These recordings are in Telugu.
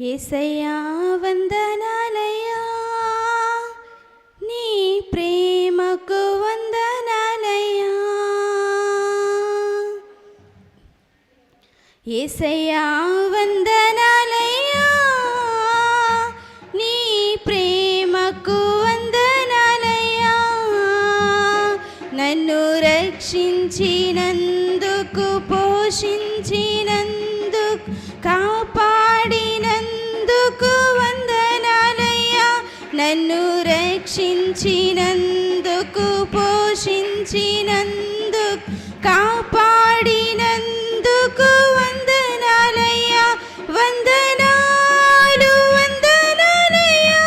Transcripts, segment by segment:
ஏசையா வந்தனாலயா? நீ பிரேமக்கு வந்தனாலயா? ஏசையா வந்த నన్ను రక్షించినందుకు పోషించినందుకు కాపాడినందుకు వందనాలయ్యా వందనాలు వందనాలయ్యా.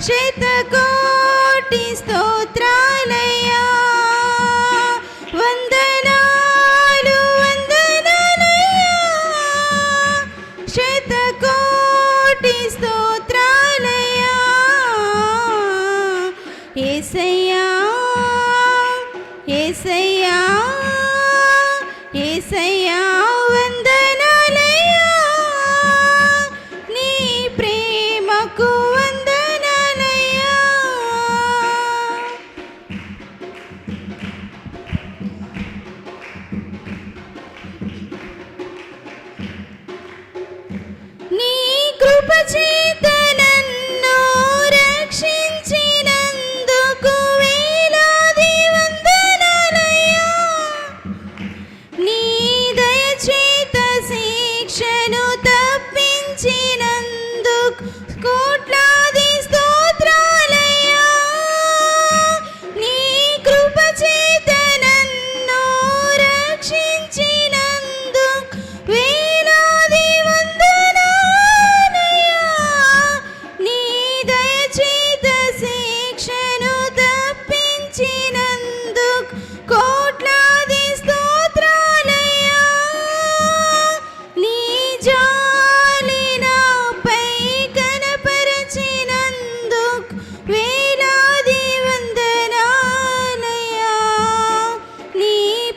శతకోటి స్తోత్రాలయ్యా. వందనాలు వందనాలయ్యా. శతకో 自己的。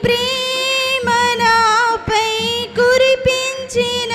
ప్రేమ నాపై కురిపించిన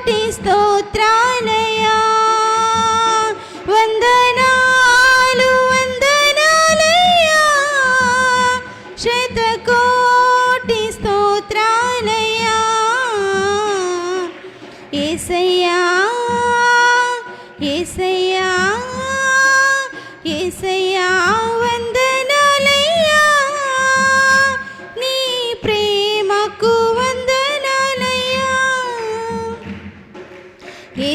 స్తుతి స్తోత్ర